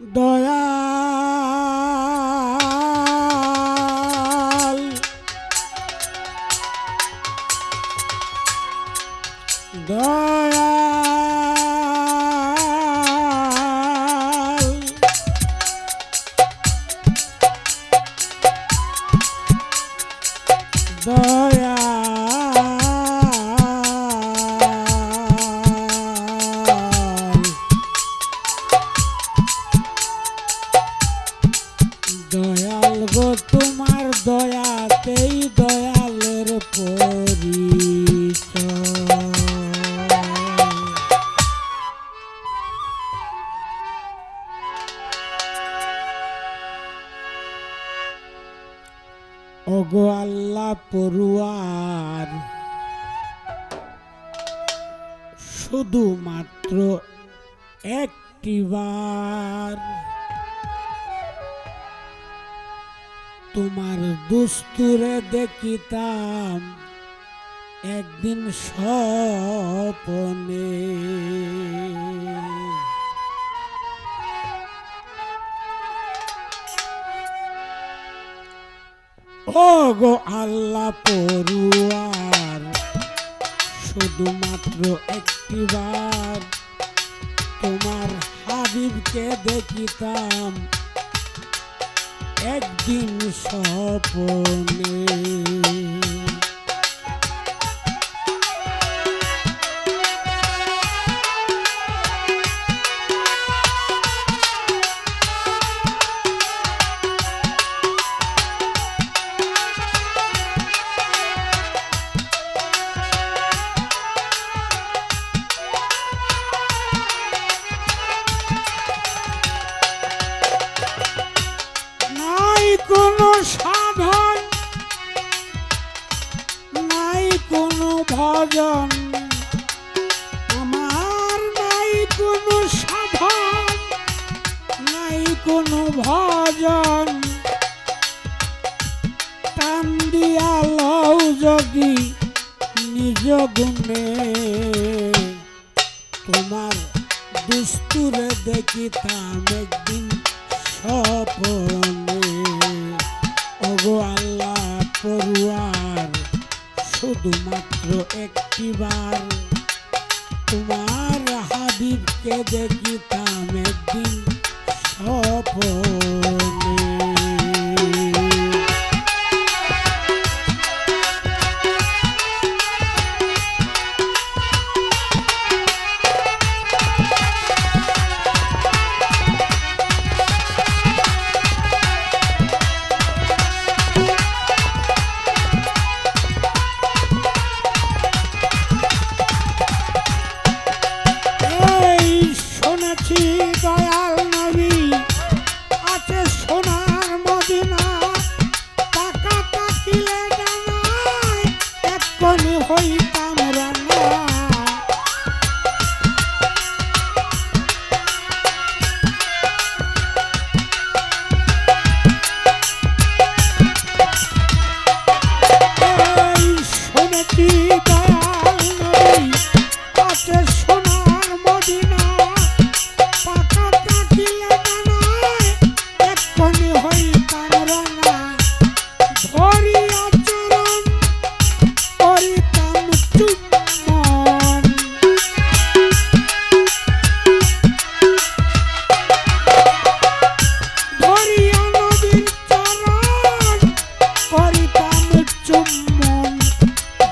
দয়াল দয়াল গো তোমার দয়াতেই দয়ালের পরিচয়। ওগো আল্লাহ পড়ুয়ার শুধুমাত্র একটিবার তোমার দুস্তুরে দেখিতাম একদিন স্বপনে। ও গো আল্লাহ পড়ুয়ার শুধুমাত্র একটিবার তোমার হাবিবকে দেখিতাম একদিন স্বপনে। ভজন টান লও যদি নিজ গুণে। তোমার দুস্তুরে দেখিতাম একদিন স্বপনে ওগো আল্লাহ, পড়ুয়ার শুধুমাত্র একটিবার। তোমার হাবিবকে দেখিতাম স্বপনে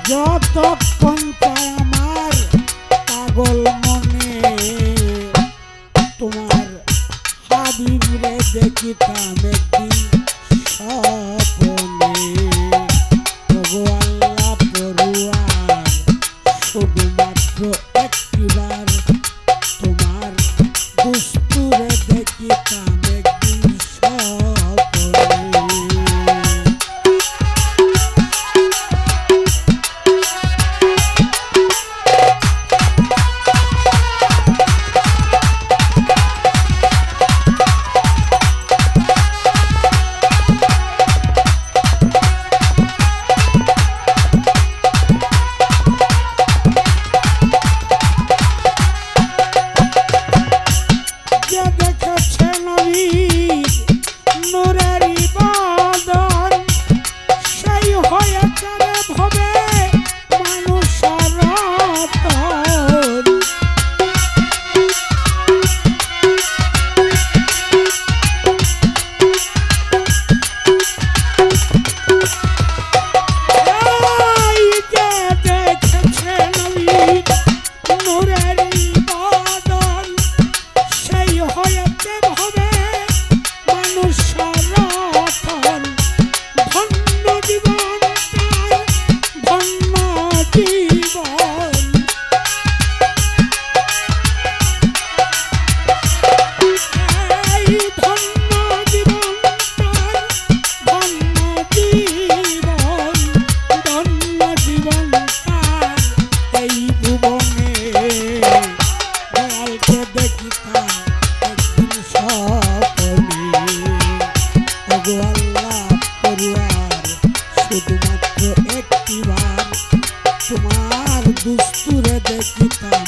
যতক্ষণ চায় আমার পাগল পড়ুয়ার শুধুমাত্র একটিবার তোমার দুস্তুরে দেখিতাম